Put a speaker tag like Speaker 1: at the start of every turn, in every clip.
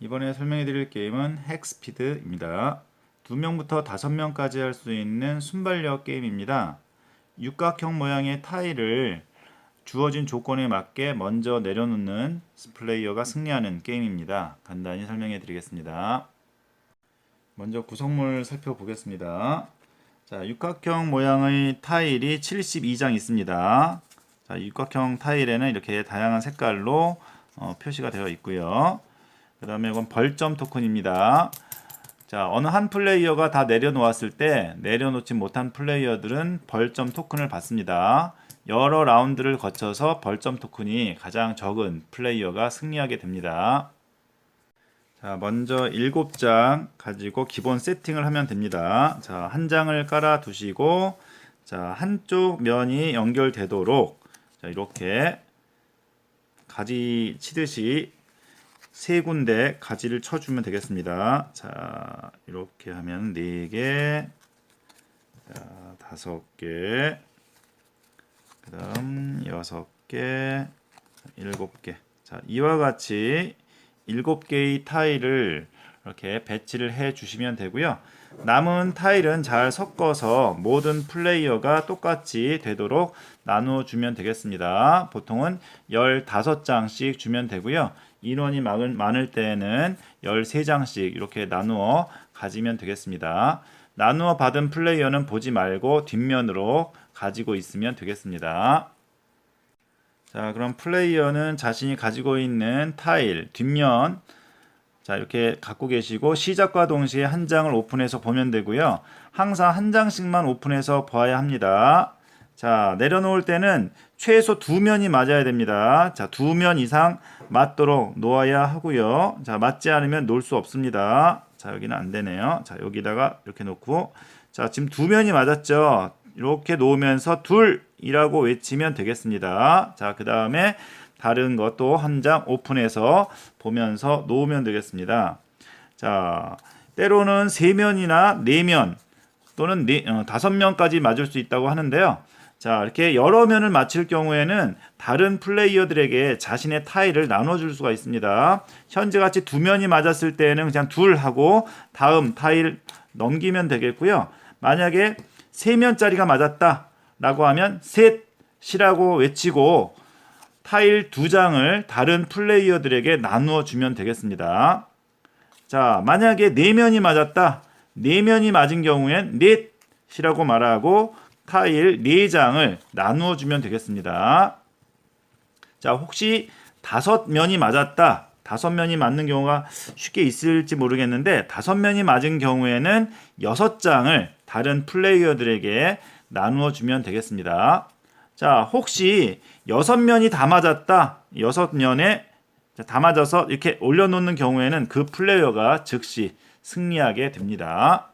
Speaker 1: 이번에 설명해 드릴 게임은 핵스피드입니다. 2명부터 5명까지 할 수 있는 순발력 게임입니다. 육각형 모양의 타일을 주어진 조건에 맞게 먼저 내려놓는 플레이어가 승리하는 게임입니다. 간단히 설명해 드리겠습니다. 먼저 구성물 살펴보겠습니다. 자, 육각형 모양의 타일이 72장 있습니다. 자, 육각형 타일에는 이렇게 다양한 색깔로 어, 표시가 되어 있고요. 그 다음에 이건 벌점 토큰입니다. 자, 어느 한 플레이어가 다 내려놓았을 때 내려놓지 못한 플레이어들은 벌점 토큰을 받습니다. 여러 라운드를 거쳐서 벌점 토큰이 가장 적은 플레이어가 승리하게 됩니다. 자, 먼저 7장 가지고 기본 세팅을 하면 됩니다. 자, 한 장을 깔아 두시고 자, 한쪽 면이 연결되도록 자, 이렇게 가지 치듯이 세 군데 가지를 쳐 주면 되겠습니다. 자, 이렇게 하면 네 개, 자, 다섯 개, 그다음 여섯 개, 일곱 개. 자, 이와 같이 일곱 개의 타일을 이렇게 배치를 해 주시면 되고요. 남은 타일은 잘 섞어서 모든 플레이어가 똑같이 되도록 나누어 주면 되겠습니다. 보통은 15장씩 주면 되고요. 인원이 많을 때에는 13장씩 이렇게 나누어 가지면 되겠습니다. 나누어 받은 플레이어는 보지 말고 뒷면으로 가지고 있으면 되겠습니다. 자, 그럼 플레이어는 자신이 가지고 있는 타일 뒷면 자, 이렇게 갖고 계시고 시작과 동시에 한 장을 오픈해서 보면 되고요. 항상 한 장씩만 오픈해서 봐야 합니다. 자, 내려놓을 때는 최소 두 면이 맞아야 됩니다. 자, 두 면 이상 맞도록 놓아야 하고요. 자, 맞지 않으면 놓을 수 없습니다. 자, 여기는 안 되네요. 자, 여기다가 이렇게 놓고 자, 지금 두 면이 맞았죠. 이렇게 놓으면서 둘 이라고 외치면 되겠습니다. 자, 그 다음에 다른 것도 한 장 오픈해서 보면서 놓으면 되겠습니다. 자, 때로는 세 면이나 네면 또는 네, 어, 다섯 면까지 맞을 수 있다고 하는데요. 자, 이렇게 여러 면을 맞힐 경우에는 다른 플레이어들에게 자신의 타일을 나눠줄 수가 있습니다. 현재 같이 두 면이 맞았을 때는 그냥 둘 하고 다음 타일 넘기면 되겠고요. 만약에 세 면짜리가 맞았다 라고 하면 셋이라고 외치고 타일 두 장을 다른 플레이어들에게 나누어 주면 되겠습니다. 자, 만약에 네 면이 맞았다. 네 면이 맞은 경우엔 넷이라고 말하고 타일 네 장을 나누어 주면 되겠습니다. 자, 혹시 다섯 면이 맞았다. 다섯 면이 맞는 경우가 쉽게 있을지 모르겠는데 다섯 면이 맞은 경우에는 여섯 장을 다른 플레이어들에게 나누어 주면 되겠습니다. 자, 혹시 여섯 면이 다 맞았다. 여섯 면에 다 맞아서 이렇게 올려놓는 경우에는 그 플레이어가 즉시 승리하게 됩니다.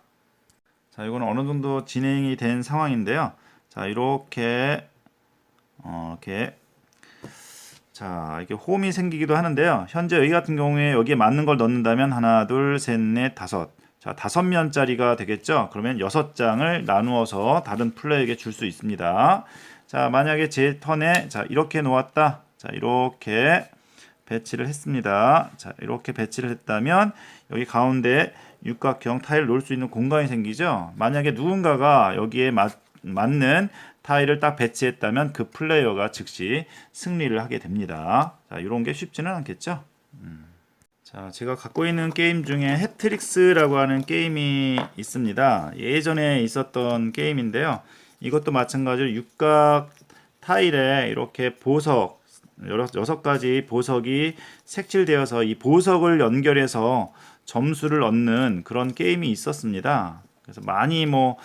Speaker 1: 자, 이거는 어느 정도 진행이 된 상황인데요. 자, 이렇게 어, 이렇게 자, 이렇게 홈이 생기기도 하는데요. 현재 여기 같은 경우에 여기에 맞는 걸 넣는다면 하나, 둘, 셋, 넷, 다섯. 자, 다섯 면짜리가 되겠죠. 그러면 여섯 장을 나누어서 다른 플레이에게 줄 수 있습니다. 자, 만약에 제 턴에 자, 이렇게 놓았다. 자, 이렇게 배치를 했습니다. 자, 이렇게 배치를 했다면 여기 가운데 육각형 타일 놓을 수 있는 공간이 생기죠. 만약에 누군가가 여기에 맞, 맞는 타일을 딱 배치했다면 그 플레이어가 즉시 승리를 하게 됩니다. 자, 이런 게 쉽지는 않겠죠. 음. 자, 제가 갖고 있는 게임 중에 해트릭스라고 하는 게임이 있습니다. 예전에 있었던 게임인데요. 이것도 마찬가지로 육각 타일에 이렇게 보석 여섯 가지 보석이 색칠되어서 이 보석을 연결해서 점수를 얻는 그런 게임이 있었습니다. 그래서 많이 뭐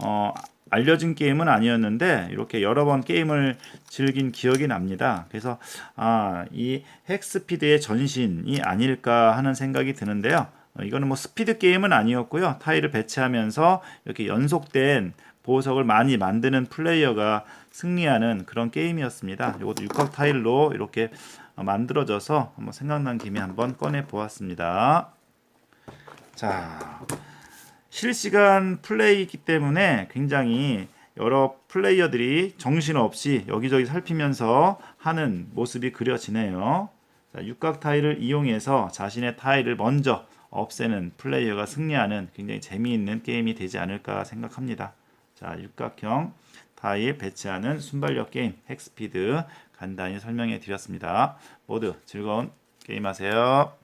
Speaker 1: 어, 알려진 게임은 아니었는데 이렇게 여러 번 게임을 즐긴 기억이 납니다. 그래서 아, 이 핵스피드의 전신이 아닐까 하는 생각이 드는데요. 어, 이거는 뭐 스피드 게임은 아니었고요. 타일을 배치하면서 이렇게 연속된 보석을 많이 만드는 플레이어가 승리하는 그런 게임이었습니다. 이것도 육각 타일로 이렇게 만들어져서 한번 생각난 김에 한번 꺼내 보았습니다. 자, 실시간 플레이이기 때문에 굉장히 여러 플레이어들이 정신없이 여기저기 살피면서 하는 모습이 그려지네요. 자, 육각 타일을 이용해서 자신의 타일을 먼저 없애는 플레이어가 승리하는 굉장히 재미있는 게임이 되지 않을까 생각합니다. 자, 육각형 타일 배치하는 순발력 게임 핵스피드 간단히 설명해 드렸습니다. 모두 즐거운 게임 하세요.